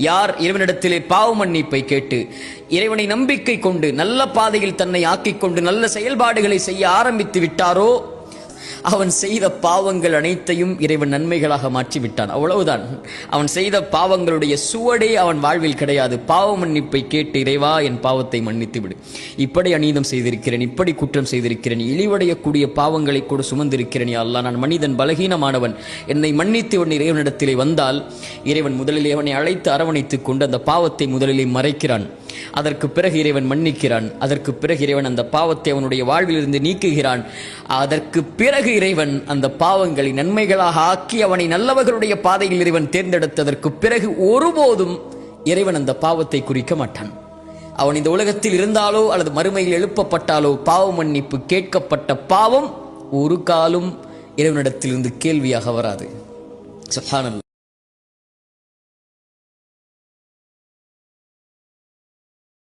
யார் இறைவனிடத்திலே பாவ மன்னிப்பை கேட்டு இறைவனை நம்பிக்கை கொண்டு நல்ல பாதையில் தன்னை ஆக்கிக் கொண்டு நல்ல செயல்பாடுகளை செய்ய ஆரம்பித்து விட்டாரோ அவன் செய்த பாவங்கள் அனைத்தையும் இறைவன் நன்மைகளாக மாற்றி விட்டான் அவ்வளவுதான். அவன் செய்த பாவங்களுடைய சுவடே அவன் வாழ்வில் கிடையாது. பாவ மன்னிப்பை கேட்டு இறைவா என் பாவத்தை மன்னித்து விடு இப்படி அநீதம் செய்திருக்கிறேன் இப்படி குற்றம் செய்திருக்கிறேன் இழிவடையக்கூடிய பாவங்களை கூட சுமந்திருக்கிறேன். யா நான் மனிதன் பலகீனமானவன். என்னை மன்னித்து உன் இறைவனிடத்திலே வந்தால் இறைவன் முதலிலே அவனை அழைத்து அரவணைத்துக் கொண்டு அந்த பாவத்தை முதலிலே மறைக்கிறான். அதற்கு பிறகு இறைவன் மன்னிக்கிறான். அதற்கு பிறகு இறைவன் அந்த பாவத்தை அவனுடைய வாழ்விலிருந்து நீக்குகிறான். அதற்கு பிறகு இறைவன் அந்த பாவங்களை நன்மைகளாக ஆக்கி அவனை நல்லவர்களுடைய பாதையில் இறைவன் தேர்ந்தெடுத்ததற்கு பிறகு ஒருபோதும் இறைவன் அந்த பாவத்தை குறிக்க மாட்டான். அவன் இந்த உலகத்தில் இருந்தாலோ அல்லது மறுமையில் எழுப்பப்பட்டாலோ பாவ மன்னிப்பு கேட்கப்பட்ட பாவம் ஒரு காலும் இறைவனிடத்திலிருந்து கேள்வியாக வராது.